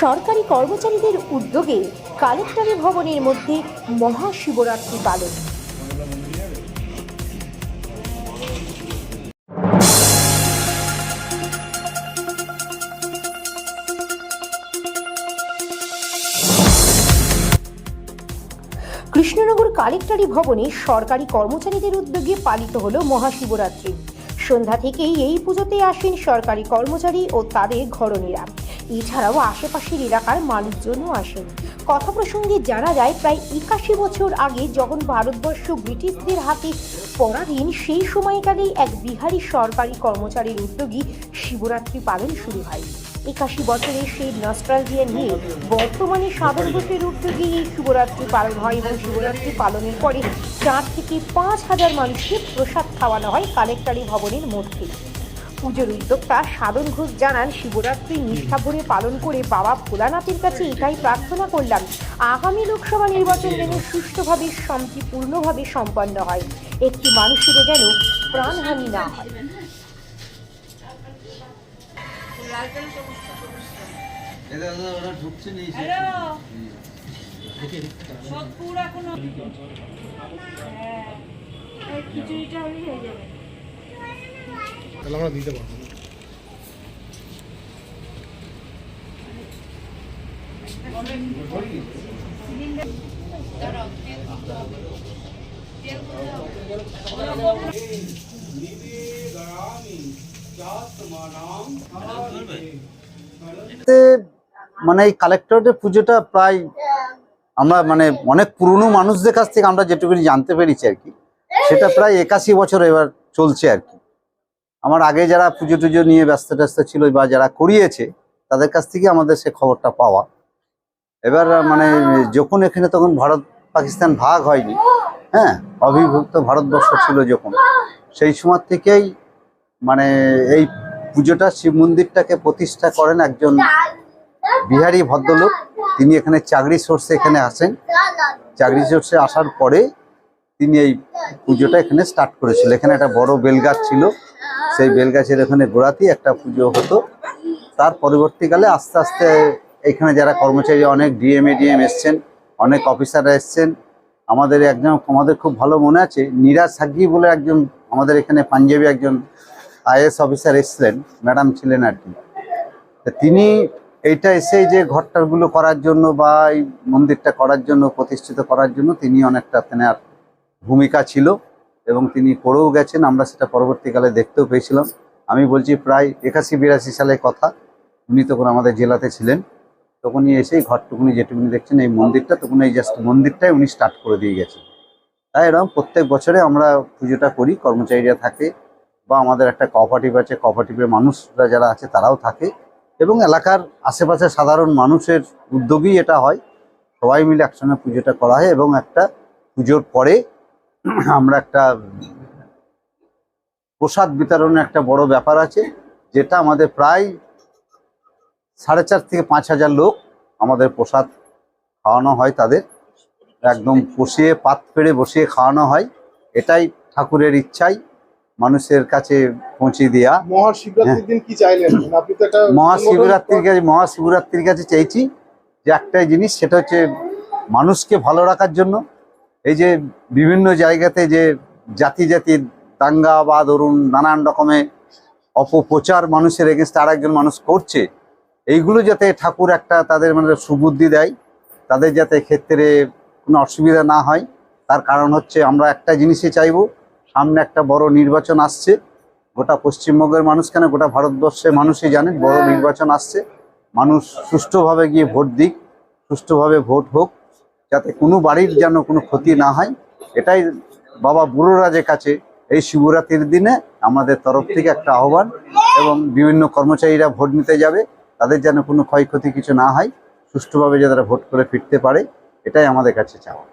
সরকারি কর্মচারীদের উদ্যোগে কালেক্টরি ভবনের মধ্যে মহাশিবরাত্রি পালন। কৃষ্ণনগর কালেক্টরি ভবনে সরকারি কর্মচারীদের উদ্যোগে পালিত হল মহাশিবরাত্রি। সন্ধ্যা থেকেই এই পুজোতে আসেন সরকারি কর্মচারী ও তাদের ঘরণীরা। এছাড়াও আশেপাশের এলাকার মানুষজনও আসেন। কথা প্রসঙ্গে জানা যায়, প্রায় একাশি বছর আগে যখন ভারতবর্ষ ব্রিটিশদের হাতে পরাধীন, সেই সময়কালেই এক বিহারি সরকারি কর্মচারীর উদ্যোগী শিবরাত্রি পালন শুরু হয়। একাশি বছরের সেই নস্ট্রালজিয়া নিয়ে বর্তমানে সাধারণ ঘোষের উদ্যোগে এই শিবরাত্রি পালন হয় এবং শিবরাত্রি পালনের পরে চার থেকে পাঁচ হাজার মানুষকে প্রসাদ খাওয়ানো হয় কালেক্টরি ভবনের মধ্যে। পুজোর উদ্যোক্তা সাধন ঘোষ জানান শিবরাত্রি নিষ্ঠা ভরে পালন করে বাবা ভোলানাথের কাছে এটাই প্রার্থনা করলাম। আগামী লোকসভা নির্বাচন যেন সুষ্ঠুভাবে শান্তিপূর্ণভাবে সম্পন্ন হয়। একটি মানুষেরও যেন প্রাণহানি না হয়। হ্যাঁ এই খিচুড়িটা হয়ে যাবে। তাহলে আমরা দিতে পারব। মানে এই কালেক্টরের পুজোটা প্রায় আমরা মানে অনেক পুরনো মানুষদের কাছ থেকে আমরা যেটুকুনি জানতে পেরেছি আর কি। সেটা প্রায় একাশি বছর এবার চলছে আর কি। আমার আগে যারা পুজো টুজো নিয়ে ব্যস্ত ট্যস্ত ছিল বা যারা করিয়েছে, তাদের কাছ থেকে আমাদের সে খবরটা পাওয়া। এবার মানে যখন এখানে তখন ভারত পাকিস্তান ভাগ হয়নি হ্যাঁ অবিভক্ত ভারতবর্ষ ছিল যখন। সেই সময় থেকেই মানে এই পুজোটা শিব মন্দিরটাকে প্রতিষ্ঠা করেন একজন বিহারি ভদ্রলোক। তিনি এখানে চাকরি সোর্সে এখানে আসেন। চাকরি সোর্সে আসার পরে তিনি এই পুজোটা এখানে স্টার্ট করেছিল। এখানে একটা বড় বেলগাছ ছিল। সেই বেলগাছের এখানে গোড়াতেই একটা পুজো হতো। তার পরবর্তীকালে আস্তে আস্তে এখানে যারা কর্মচারী, অনেক ডিএম এডিএম এসছেন, অনেক অফিসাররা এসছেন। আমাদের একজন, আমাদের খুব ভালো মনে আছে নীরাজ সাগি বলে একজন আমাদের এখানে পাঞ্জাবি একজন আইএস অফিসার এসছিলেন, ম্যাডাম ছিলেন আর কি। তিনি এইটা এসে যে ঘরটারগুলো করার জন্য বা এই মন্দিরটা করার জন্য, প্রতিষ্ঠিত করার জন্য তিনি অনেকটা তেনার ভূমিকা ছিল এবং তিনি করেও গেছেন, আমরা সেটা পরবর্তীকালে দেখতেও পেয়েছিলাম। আমি বলছি প্রায় একাশি বিরাশি সালের কথা, উনি তখন আমাদের জেলাতে ছিলেন। তখনই এসেই ঘরটুকুনি যেটুকুনি দেখছেন, এই মন্দিরটা, তখন এই জাস্ট মন্দিরটাই উনি স্টার্ট করে দিয়ে গেছেন। তাই এরকম প্রত্যেক বছরে আমরা পুজোটা করি, কর্মচারীরা থাকে বা আমাদের একটা কোঅপারেটিভ আছে কোঅপারেটিভের মানুষরা যারা আছে তারাও থাকে এবং এলাকার আশেপাশে সাধারণ মানুষের উদ্যোগেই এটা হয়। সবাই মিলে একসঙ্গে পুজোটা করা হয় এবং একটা পুজোর পরে আমরা একটা প্রসাদ বিতরণের একটা বড় ব্যাপার আছে যেটা আমাদের প্রায় সাড়ে চার থেকে পাঁচ হাজার লোক আমাদের প্রসাদ খাওয়ানো হয় তাদের। একদম বসিয়ে পাত পেড়ে বসিয়ে খাওয়ানো হয়। এটাই ঠাকুরের ইচ্ছাই মানুষের কাছে পৌঁছে দেওয়া মহাশিবরাত্রির দিন কি চাইলেন? আপনি তো একটা মহাশিবরাত্রির কাছে মহাশিবরাত্রির কাছে চাইছি যে একটাই জিনিস সেটা হচ্ছে মানুষকে ভালো রাখার জন্য এই যে বিভিন্ন জায়গাতে যে জাতি জাতির দাঙ্গা বা ধরুন নানান রকমের অপপ্রচার মানুষের এগেনস্ট আর একজন মানুষ করছে, এইগুলো যাতে ঠাকুর একটা তাদের মানে সুবুদ্ধি দেয়, তাদের যাতে ক্ষেত্রে কোনো অসুবিধা না হয়, তার কারণ হচ্ছে আমরা একটা জিনিসই চাইব, সামনে একটা বড় নির্বাচন আসছে, গোটা পশ্চিমবঙ্গের মানুষ কেন, গোটা ভারতবর্ষের মানুষই জানেন, বড় নির্বাচন আসছে, মানুষ সুষ্ঠুভাবে গিয়ে ভোট দিক, সুষ্ঠুভাবে ভোট হোক যাতে কোনো বাড়ির যেন কোনো ক্ষতি না হয়, এটাই বাবা বুড়োরাজের কাছে এই শিবরাত্রির দিনে আমাদের তরফ থেকে একটা আহ্বান এবং বিভিন্ন কর্মচারীরা ভোট নিতে যাবে, তাদের যেন কোনো ক্ষয়ক্ষতি কিছু না হয়, সুষ্ঠুভাবে যারা ভোট করে ফিরতে পারে, এটাই আমাদের কাছে চাওয়া।